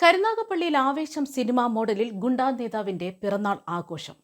കരുനാഗപ്പള്ളിയിൽ ആവേശം സിനിമാ മോഡലിൽ ഗുണ്ടാ നേതാവിന്റെ പിറന്നാൾ ആഘോഷം.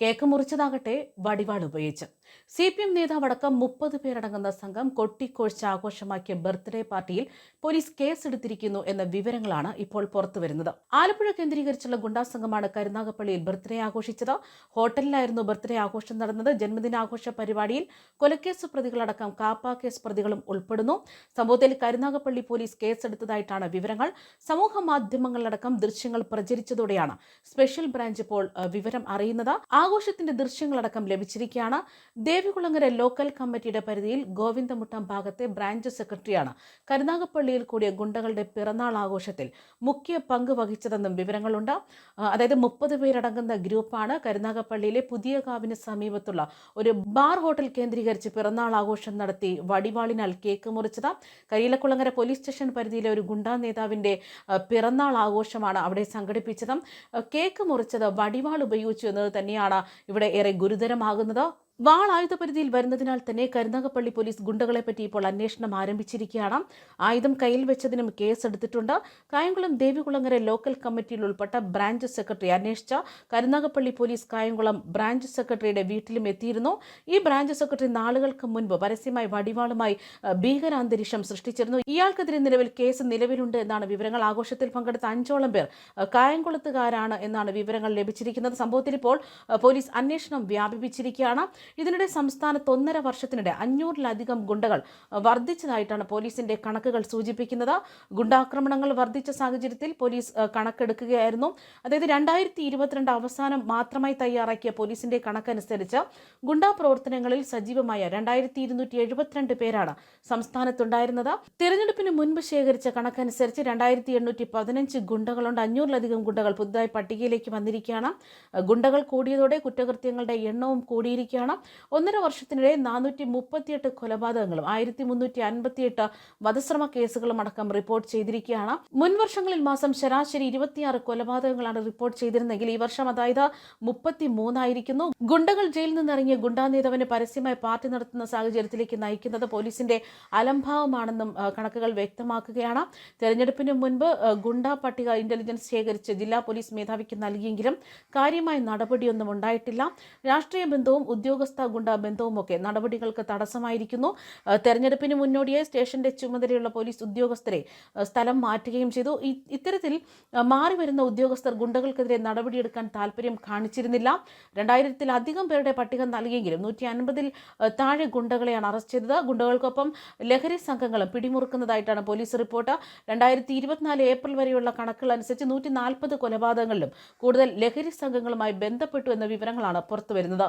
കേക്ക് മുറിച്ചതാകട്ടെ വടിവാൾ ഉപയോഗിച്ച്. സി പി എം നേതാവടക്കം മുപ്പത് പേരടങ്ങുന്ന സംഘം കൊട്ടിക്കോഴ്ച ആഘോഷമാക്കിയ ബർത്ത്ഡേ പാർട്ടിയിൽ പോലീസ് കേസെടുത്തിരിക്കുന്നു എന്ന വിവരങ്ങളാണ് ഇപ്പോൾ പുറത്തുവരുന്നത്. ആലപ്പുഴ കേന്ദ്രീകരിച്ചുള്ള ഗുണ്ടാ സംഘമാണ് കരുനാഗപ്പള്ളിയിൽ ബർത്ത്ഡേ ആഘോഷിച്ചത്. ഹോട്ടലിലായിരുന്നു ബർത്ത്ഡേ ആഘോഷം നടന്നത്. ജന്മദിനാഘോഷ പരിപാടിയിൽ കൊലക്കേസ് പ്രതികളടക്കം കാപ്പ കേസ് പ്രതികളും ഉൾപ്പെടുന്നു. സംഭവത്തിൽ കരുനാഗപ്പള്ളി പോലീസ് കേസെടുത്തതായിട്ടാണ് വിവരങ്ങൾ. സമൂഹ മാധ്യമങ്ങളിലടക്കം ദൃശ്യങ്ങൾ പ്രചരിച്ചതോടെയാണ് സ്പെഷ്യൽ ബ്രാഞ്ച് ഇപ്പോൾ വിവരം അറിയുന്നത്. ആഘോഷത്തിന്റെ ദൃശ്യങ്ങളടക്കം ലഭിച്ചിരിക്കുകയാണ്. ദേവികുളങ്ങര ലോക്കൽ കമ്മിറ്റിയുടെ പരിധിയിൽ ഗോവിന്ദമുട്ടം ഭാഗത്തെ ബ്രാഞ്ച് സെക്രട്ടറിയാണ് കരുനാഗപ്പള്ളിയിൽ കൂടിയ ഗുണ്ടകളുടെ പിറന്നാൾ ആഘോഷത്തിൽ മുഖ്യ പങ്ക് വഹിച്ചതെന്നും വിവരങ്ങളുണ്ട്. അതായത് മുപ്പത് പേരടങ്ങുന്ന ഗ്രൂപ്പാണ് കരുനാഗപ്പള്ളിയിലെ പുതിയ കാവിന് സമീപത്തുള്ള ഒരു ബാർ ഹോട്ടൽ കേന്ദ്രീകരിച്ച് പിറന്നാൾ ആഘോഷം നടത്തി വടിവാളിനാൽ കേക്ക് മുറിച്ചത്. കരിയിലക്കുളങ്ങര പോലീസ് സ്റ്റേഷൻ പരിധിയിലെ ഒരു ഗുണ്ടാ നേതാവിന്റെ പിറന്നാൾ ആഘോഷമാണ് അവിടെ സംഘടിപ്പിച്ചത്. കേക്ക് മുറിച്ചത് വടിവാൾ ഉപയോഗിച്ചു എന്നത് തന്നെയാണ് ഇവിടെ ഏറെ ഗുരുതരമാകുന്നത് വാൾ ആയുധപരിധിയിൽ വരുന്നതിനാൽ തന്നെ കരുനാഗപ്പള്ളി പോലീസ് ഗുണ്ടകളെ പറ്റി ഇപ്പോൾ അന്വേഷണം ആരംഭിച്ചിരിക്കുകയാണ്. ആയുധം കയ്യിൽ വെച്ചതിനും കേസെടുത്തിട്ടുണ്ട്. കായംകുളം ദേവികുളങ്ങര ലോക്കൽ കമ്മിറ്റിയിൽ ഉൾപ്പെട്ട ബ്രാഞ്ച് സെക്രട്ടറി അന്വേഷിച്ച കരുനാഗപ്പള്ളി പോലീസ് കായംകുളം ബ്രാഞ്ച് സെക്രട്ടറിയുടെ വീട്ടിലും എത്തിയിരുന്നു. ഈ ബ്രാഞ്ച് സെക്രട്ടറി നാളുകൾക്ക് മുൻപ് പരസ്യമായി വടിവാളുമായി ഭീകരാന്തരീക്ഷം സൃഷ്ടിച്ചിരുന്നു. ഇയാൾക്കെതിരെ നിലവിൽ കേസ് നിലവിലുണ്ട് എന്നാണ് വിവരങ്ങൾ. ആഘോഷത്തിൽ പങ്കെടുത്ത അഞ്ചോളം പേർ കായംകുളത്തുകാരാണ് എന്നാണ് വിവരങ്ങൾ ലഭിച്ചിരിക്കുന്നത്. സംഭവത്തിൽ ഇപ്പോൾ പോലീസ് അന്വേഷണം വ്യാപിപ്പിച്ചിരിക്കുകയാണ്. ഇതിനിടെ സംസ്ഥാനത്ത് ഒന്നര വർഷത്തിനിടെ അഞ്ഞൂറിലധികം ഗുണ്ടകൾ വർദ്ധിച്ചതായിട്ടാണ് പോലീസിന്റെ കണക്കുകൾ സൂചിപ്പിക്കുന്നത്. ഗുണ്ടാക്രമണങ്ങൾ വർദ്ധിച്ച സാഹചര്യത്തിൽ പോലീസ് കണക്കെടുക്കുകയായിരുന്നു. അതായത് രണ്ടായിരത്തി ഇരുപത്തിരണ്ട് അവസാനം മാത്രമായി തയ്യാറാക്കിയ പോലീസിന്റെ കണക്കനുസരിച്ച് ഗുണ്ടാ പ്രവർത്തനങ്ങളിൽ സജീവമായ രണ്ടായിരത്തി ഇരുന്നൂറ്റി എഴുപത്തിരണ്ട് പേരാണ് സംസ്ഥാനത്തുണ്ടായിരുന്നത്. തിരഞ്ഞെടുപ്പിന് മുൻപ് ശേഖരിച്ച കണക്കനുസരിച്ച് രണ്ടായിരത്തി എണ്ണൂറ്റി പതിനഞ്ച് ഗുണ്ടകളുണ്ട്. അഞ്ഞൂറിലധികം ഗുണ്ടകൾ പുതുതായി പട്ടികയിലേക്ക് വന്നിരിക്കുകയാണ്. ഗുണ്ടകൾ കൂടിയതോടെ കുറ്റകൃത്യങ്ങളുടെ എണ്ണവും കൂടിയിരിക്കുകയാണ്. ഒന്നര വർഷത്തിനിടെ നാനൂറ്റി മുപ്പത്തിയെട്ട് കൊലപാതകങ്ങളും ആയിരത്തി മുന്നൂറ്റി അൻപത്തിയെട്ട് വധശ്രമ കേസുകളും അടക്കം റിപ്പോർട്ട് ചെയ്തിരിക്കുകയാണ്. മുൻ വർഷങ്ങളിൽ മാസം ശരാശരി ഇരുപത്തിയാറ് കൊലപാതകങ്ങളാണ് റിപ്പോർട്ട് ചെയ്തിരുന്നെങ്കിൽ ഈ വർഷം അതായത് മുപ്പത്തി മൂന്നായിരിക്കുന്നു ഗുണ്ടകൾ ജയിലിൽ നിന്നിറങ്ങിയ ഗുണ്ടാ നേതാവിന് പരസ്യമായി പാർട്ടി നടത്തുന്ന സാഹചര്യത്തിലേക്ക് നയിക്കുന്നത് പോലീസിന്റെ അലംഭാവമാണെന്നും കണക്കുകൾ വ്യക്തമാക്കുകയാണ്. തെരഞ്ഞെടുപ്പിന് മുൻപ് ഗുണ്ട പട്ടിക ഇന്റലിജൻസ് ശേഖരിച്ച് ജില്ലാ പോലീസ് മേധാവിക്ക് നൽകിയെങ്കിലും കാര്യമായ നടപടിയൊന്നും ഉണ്ടായിട്ടില്ല. രാഷ്ട്രീയ ബന്ധവും ഉദ്യോഗസ്ഥ ഗുണ്ട ബന്ധവുമൊക്കെ നടപടികൾക്ക് തടസ്സമായിരിക്കുന്നു. തെരഞ്ഞെടുപ്പിന് മുന്നോടിയായി സ്റ്റേഷന്റെ ചുമതലയുള്ള പോലീസ് ഉദ്യോഗസ്ഥരെ സ്ഥലം മാറ്റുകയും ചെയ്തു. ഇത്തരത്തിൽ ആ, മാറി വരുന്ന ഉദ്യോഗസ്ഥർ ഗുണ്ടകൾക്കെതിരെ നടപടിയെടുക്കാൻ താല്പര്യം കാണിച്ചിരുന്നില്ല. രണ്ടായിരത്തിലധികം പേരുടെ പട്ടിക നൽകിയെങ്കിലും നൂറ്റി അൻപതിൽ താഴെ ഗുണ്ടകളെയാണ് അറസ്റ്റ് ചെയ്തത്. ഗുണ്ടകൾക്കൊപ്പം ലഹരി സംഘങ്ങളും പിടിമുറുക്കുന്നതായിട്ടാണ് പോലീസ് റിപ്പോർട്ട്. രണ്ടായിരത്തി ഇരുപത്തിനാല് ഏപ്രിൽ വരെയുള്ള കണക്കുകൾ അനുസരിച്ച് നൂറ്റി നാൽപ്പത് കൊലപാതകങ്ങളിലും കൂടുതൽ ലഹരി സംഘങ്ങളുമായി ബന്ധപ്പെട്ടു എന്ന വിവരങ്ങളാണ് പുറത്തുവരുന്നത്.